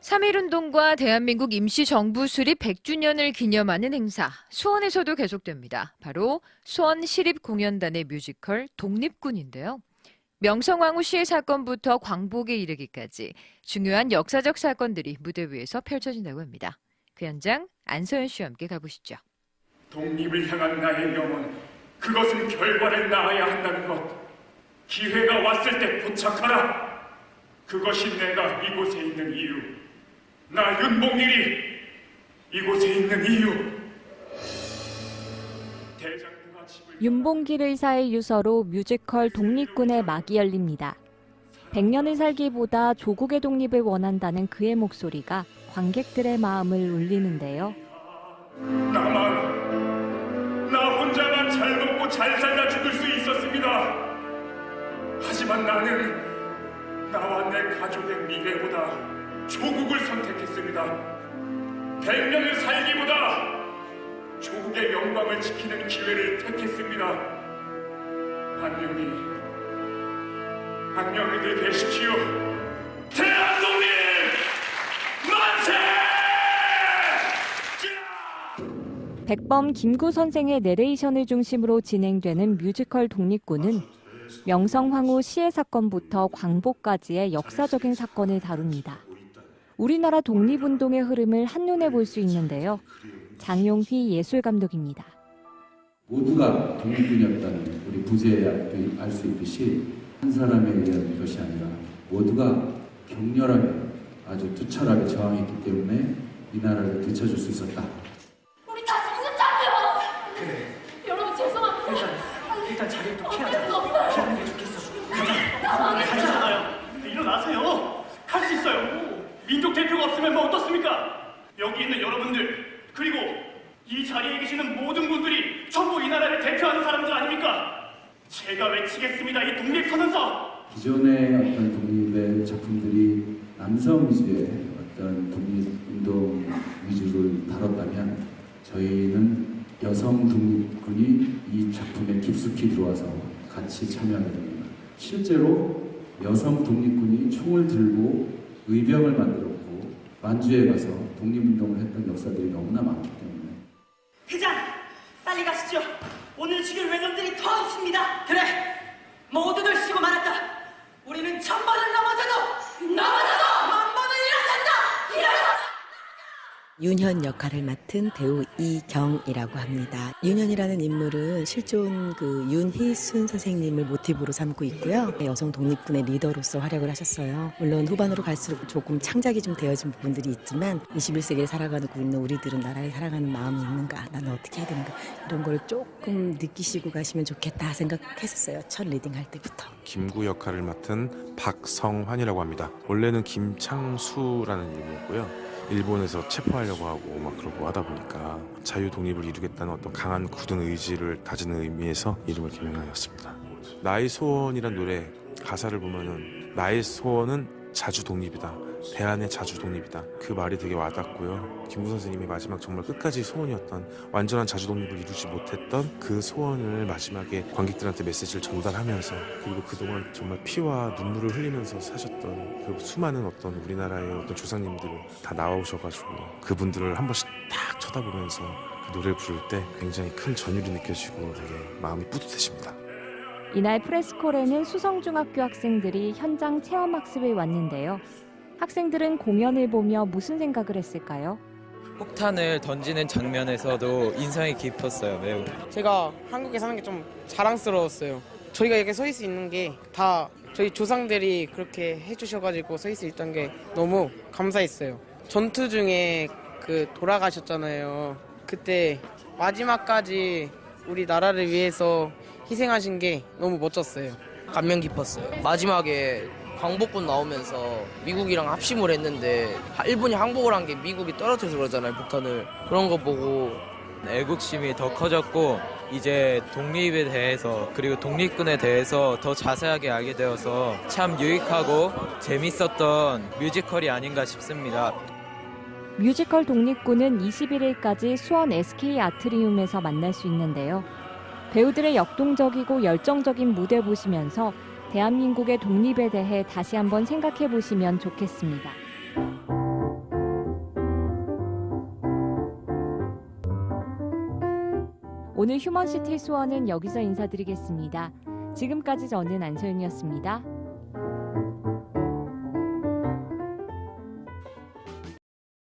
3.1운동과 대한민국 임시정부 수립 100주년을 기념하는 행사, 수원에서도 계속됩니다. 바로 수원 시립공연단의 뮤지컬 독립군인데요. 명성황후 시해 사건부터 광복에 이르기까지 중요한 역사적 사건들이 무대 위에서 펼쳐진다고 합니다. 그 현장 안서연 씨와 함께 가보시죠. 독립을 향한 나의 영혼, 그것은 결과를 낳아야 한다는 것. 기회가 왔을 때 포착하라. 그것이 내가 이곳에 있는 이유. 나 윤봉일이 이곳에 있는 이유. 윤봉길 의사의 유서로 뮤지컬 독립군의 막이 열립니다. 100년을 살기보다 조국의 독립을 원한다는 그의 목소리가 관객들의 마음을 울리는데요. 나만 나 혼자만 잘 먹고 잘 살다 죽을 수 있었습니다. 하지만 나는 나와 내 가족의 미래보다 조국을 선택했습니다. 백년을 살기보다 조국의 영광을 지키는 기회를 택했습니다. 안녕히 안녕히들 계십시오. 대한독립 만세! 백범 김구 선생의 내레이션을 중심으로 진행되는 뮤지컬 독립군은 명성황후 시해 사건부터 광복까지의 역사적인 사건을 다룹니다. 우리나라 독립운동의 흐름을 한눈에 볼 수 있는데요. 장용휘 예술감독입니다. 모두가 독립군이었다는 우리 부제에 알 수 있듯이 한 사람에 의한 것이 아니라 모두가 격렬하게 아주 투철하게 저항했기 때문에 이 나라를 되찾을 수 있었다. 우리 다시 붙자고요. 그래. 여러분 죄송합니다. 일단 일단 자리를 또 피하자. 어쩔 수 없어요. 피하는 게 좋겠어. 가자. 가자잖아요. 일어나세요. 할 수 있어요. 민족 대표가 없으면 뭐 어떻습니까? 여기 있는 여러분들 그리고 이 자리에 계시는 모든 분들이 전부 이 나라를 대표하는 사람들 아닙니까? 제가 외치겠습니다. 이 독립 선언서. 기존의 어떤 독립의 작품들이 남성 위주의 어떤 독립운동 위주를 다뤘다면 저희는 여성 독립군이 이 작품에 깊숙이 들어와서 같이 참여하게 됩니다. 실제로 여성 독립군이 총을 들고 의병을 만들었고 만주에 가서 독립운동을 했던 역사들이 너무나 많기 때문에 대장, 빨리 가시죠. 오늘 죽일 외놈들이 더 있습니다. 그래, 모두들 쉬고 말았다. 우리는 천 번을 넘어져도 넘어져도 만 번을 일어선다. 일어선다. 윤현 역할을 맡은 배우 이경이라고 합니다. 윤현이라는 인물은 실존 그 윤희순 선생님을 모티브로 삼고 있고요. 여성 독립군의 리더로서 활약을 하셨어요. 물론 후반으로 갈수록 조금 창작이 좀 되어진 부분들이 있지만 21세기를 살아가고 있는 우리들은 나라를 사랑하는 마음이 있는가, 나는 어떻게 해야 되는가 이런 걸 조금 느끼시고 가시면 좋겠다 생각했었어요. 첫 리딩 할 때부터. 김구 역할을 맡은 박성환이라고 합니다. 원래는 김창수라는 이름이었고요. 일본에서 체포하려고 하고 막 그러고 하다 보니까 자유 독립을 이루겠다는 어떤 강한 굳은 의지를 다지는 의미에서 이름을 개명하였습니다. 나의 소원이란 노래 가사를 보면은 나의 소원은 자주 독립이다. 대한의 자주 독립이다. 그 말이 되게 와닿고요. 김구 선생님이 마지막 정말 끝까지 소원이었던 완전한 자주 독립을 이루지 못했던 그 소원을 마지막에 관객들한테 메시지를 전달하면서 그리고 그동안 정말 피와 눈물을 흘리면서 사셨던 그 수많은 어떤 우리나라의 어떤 조상님들 다 나오셔가지고 그분들을 한 번씩 딱 쳐다보면서 그 노래를 부를 때 굉장히 큰 전율이 느껴지고 되게 마음이 뿌듯해집니다. 이날 프레스콜에는 수성중학교 학생들이 현장 체험학습에 왔는데요. 학생들은 공연을 보며 무슨 생각을 했을까요? 폭탄을 던지는 장면에서도 인상이 깊었어요, 매우. 제가 한국에 사는 게 좀 자랑스러웠어요. 저희가 이렇게 서 있을 수 있는 게 다 저희 조상들이 그렇게 해주셔가지고 서 있을 수 있던 게 너무 감사했어요. 전투 중에 그 돌아가셨잖아요. 그때 마지막까지 우리 나라를 위해서 희생하신 게 너무 멋졌어요. 감명 깊었어요. 마지막에 광복군 나오면서 미국이랑 합심을 했는데 일본이 항복을 한 게 미국이 떨어져서 그러잖아요, 폭탄을. 그런 거 보고 애국심이 더 커졌고 이제 독립에 대해서 그리고 독립군에 대해서 더 자세하게 알게 되어서 참 유익하고 재밌었던 뮤지컬이 아닌가 싶습니다. 뮤지컬 독립군은 21일까지 수원 SK 아트리움에서 만날 수 있는데요. 배우들의 역동적이고 열정적인 무대 보시면서 대한민국의 독립에 대해 다시 한번 생각해 보시면 좋겠습니다. 오늘 휴먼시티 수원은 여기서 인사드리겠습니다. 지금까지 저는 안소윤이었습니다.